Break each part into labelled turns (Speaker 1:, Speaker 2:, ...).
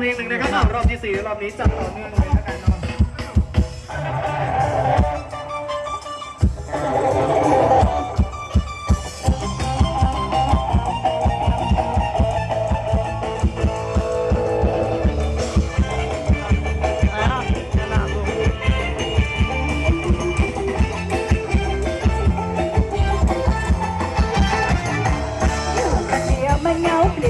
Speaker 1: เพลงหนึ่งนะครับอ้าวรอบที่สี่รอบนี้จัดต่อเนื่องเลยนะ
Speaker 2: เดียวมันเงาเปลี่ย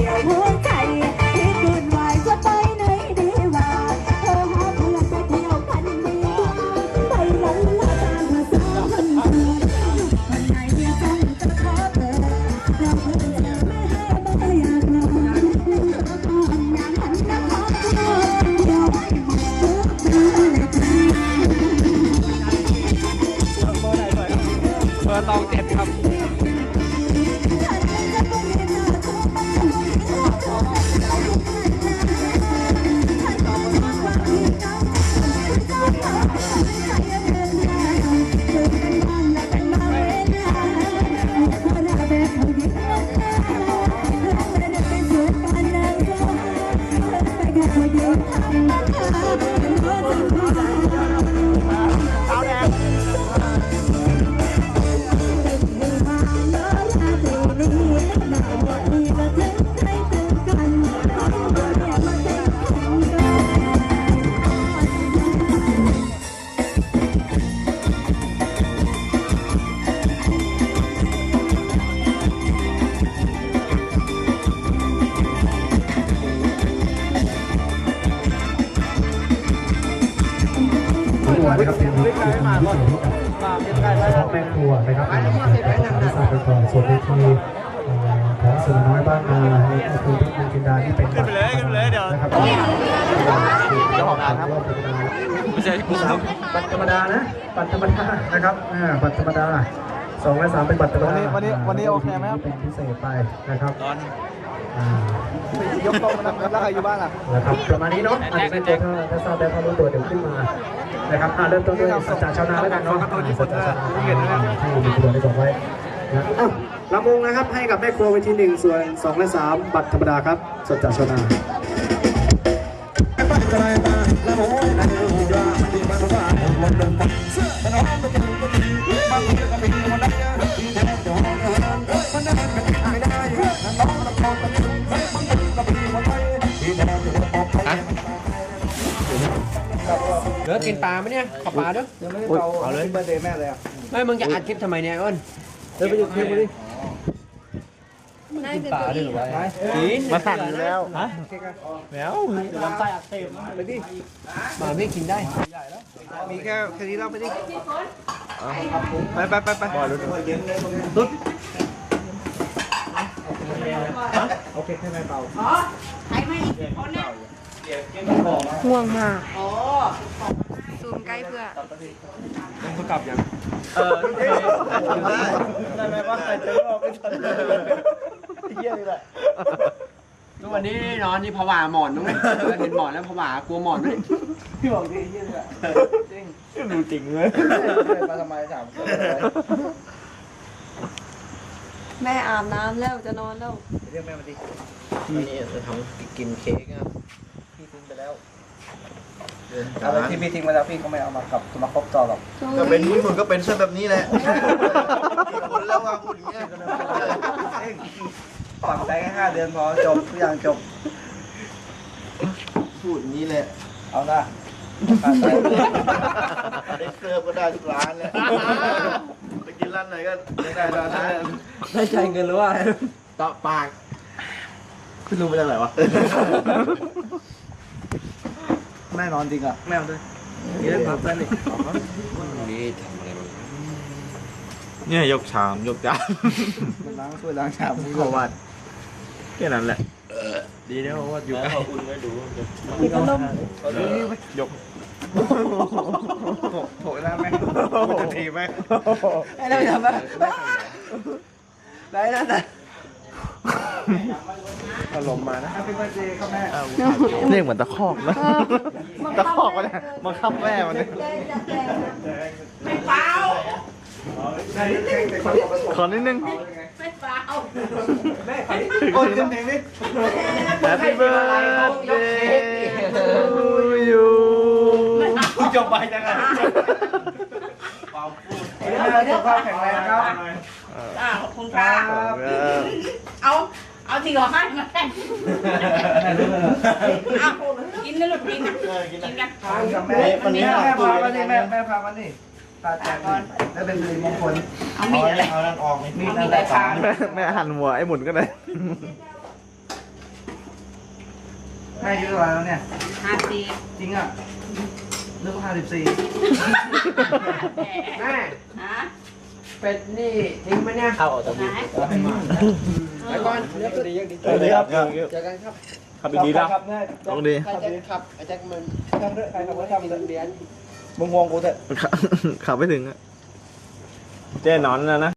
Speaker 1: วันนะครับเป็นวิธีที่มาแม่ครัวนะครับในสายไปก่อนส่วนวิธีของสุนน้อยบ้านนาให้ก็คือทุกคนจินดาที่เป็นขึ้นไปเลยขึ้นไปเลยเดี๋ยวนะครับเจ้าของร้านครับ
Speaker 3: ไม่ใช่กูครับ
Speaker 1: บัตรธรรมดานะบัตรธรรมดานะครับอ่าบัตรธรรมดาสองและสามเป็นบัตรธรรมดา
Speaker 3: วันนี้วันนี้โอเคไหมครับ
Speaker 1: เป็นพิเศษไปนะครับ
Speaker 3: ต อน
Speaker 1: อ่าย
Speaker 3: กโต๊ะมานั่งแล้วใครอยู่บ้านอะ
Speaker 1: นะครับประมาณนี้เนาะอาจจะเป็นตัวถ้าถ้าทราบแล้วถ้ารู้ตัวเดี๋ยวขึ้นมานะครับอ่าเริ่มต้นด้วยสัจจะชาวนาแล้วกันเนาะสัจจะชาวนาที่มีตัวได้บอกไว้นะอ้าวลำวงนะครับให้กับแม่ครัวเวทีหนึ่งส่วนสองและสามบัตรธรรมดาครับสัจจะชาวนา
Speaker 4: เดี๋ยวกินปลาไหมเนี่ยขอปลาด้วย
Speaker 3: เอาเลยเบอร์เดย์แม่เลยอะ
Speaker 4: ไม่มึงจะอัดคลิปทำไมเนี่ยอ้น
Speaker 3: เดี๋ยวไปดูคลิปมาดิ
Speaker 4: กินปลาด้วยหรือวะกิน
Speaker 3: มาสั่งอยู่แล้วฮะแมว
Speaker 4: ลำไส้อักเสบไปดิมาพี่กินได้
Speaker 3: มีแค่แค่นี้เล่าไปดิไปไปไปไปบอลรถ
Speaker 5: ห่วงมากซูมใก ล้เพื่อ
Speaker 3: ต้องกลับยังเออได้ได้ไหมว่าใครจะรอไม่ทันเฮียนี่แหละ
Speaker 4: ทุกวันนี้นอนนี่ผวาหมอนมั้งไหมเห็นหมอนแล้วผวากลัวหมอนไหม
Speaker 3: พี่บอกดิเฮียนี่แหละจริงดูจริงเลยมาทำไมถาม
Speaker 5: แม่อาบน้ำแล้วจะนอนแล้ว
Speaker 3: เรียกแม่มาดิวันนี้จะทำกินเค้กครับพี่ทิ้งไปแล้ว อะไรที่พี่ทิ้งไปแล้วพี่ก็ไม่เอามากับมาครบต่อหรอก
Speaker 6: ก็เป็นมึงก็เป็นเส้นแบบนี้แหละคนแล้วว่าพูดอย่างเงี้ย
Speaker 3: ฝังใจแค่ห้าเดือนพอจบทุกอย่างจบ
Speaker 6: พูดอย่างนี้แหละ
Speaker 3: เอาหน้า
Speaker 6: ได้เสิร์ฟก็ได้ทุกร้านแหละไปกินร้านไหนก็ได้ร้านนั้น
Speaker 4: ได้ใจเงินหรือว่าอะไรต่อปาก
Speaker 6: คุณรู้มาจากไหนวะ
Speaker 3: แม่นอนจริงอะแม่เอาด้วยนี่เล่นผักเส้นอีก
Speaker 4: นี่ทำอะไรบ้าง
Speaker 7: เนี่ยยกชามยกจาน
Speaker 3: ล้างช่วยล้างชาม
Speaker 7: ขอวัดแค่นั้นแหละดีนะเพราะว่าอยู่ใกล้
Speaker 5: มีพัดลม
Speaker 7: ยก
Speaker 3: โถยแล้วแม่จะทีไหม
Speaker 4: ไอ้เราทำไมได้แล้วนะ
Speaker 7: อารมณ์มานะ
Speaker 3: เป็นวันเจครับแม่
Speaker 7: เรียกเหมือนตะคอกนะตะคอกก็ได้มาคับแม่มันเนี่ยขอนิดนึง
Speaker 3: โอ้ยเล่นเพลงดิ
Speaker 7: Happy birthday อยู่
Speaker 6: คุณจบไปจังไง
Speaker 3: เดี๋ยวสุขภาพแข็งแรงครับ
Speaker 8: อ่าขอบคุณค่ะเอาเอา ที่เราให้มาแต่งเอากินนะลูกกินนะกินกัน
Speaker 3: ทานกับแม่วันนี้แม่พาวันนี้แม่แม่พาวันนี้ตาแจกก่อนแล้วเป็นสิริมงคล
Speaker 8: เอามีดอะไร
Speaker 6: เอานั่นออกนี่
Speaker 3: มี
Speaker 8: เอา
Speaker 3: นั่
Speaker 8: มี
Speaker 3: น
Speaker 8: ด
Speaker 3: แห
Speaker 8: อะไร
Speaker 3: ละ
Speaker 8: พา
Speaker 7: แม่แม่หันหัวไอ้หมุนก็ได้
Speaker 3: แม่อายุเท่าไหร่แล้วเนี่ย
Speaker 8: ห้าปี
Speaker 3: จริงอะนึกว่าห้าสิบสี่
Speaker 4: แม่
Speaker 8: ฮะ
Speaker 4: เป็ดนี่ทิ้งไหมเนี่ย
Speaker 3: เข้าออกจาก
Speaker 8: ไหน
Speaker 4: ไปก่อนเดี๋ยวดียังดี
Speaker 7: สวัสดีครับ
Speaker 4: เจอกันครับ
Speaker 7: ขับดีๆนะ
Speaker 3: ครับแม่
Speaker 7: ต้องดี
Speaker 4: ใครจะขับไอ้แจ็คมัน
Speaker 3: ทำเรื่องใครขับรถ
Speaker 4: มี
Speaker 3: ทำ
Speaker 4: เรียน
Speaker 3: มึงวงกูเถอะ
Speaker 7: ขับขับไม่ถึงอะเจ๊นอนแล้วนะ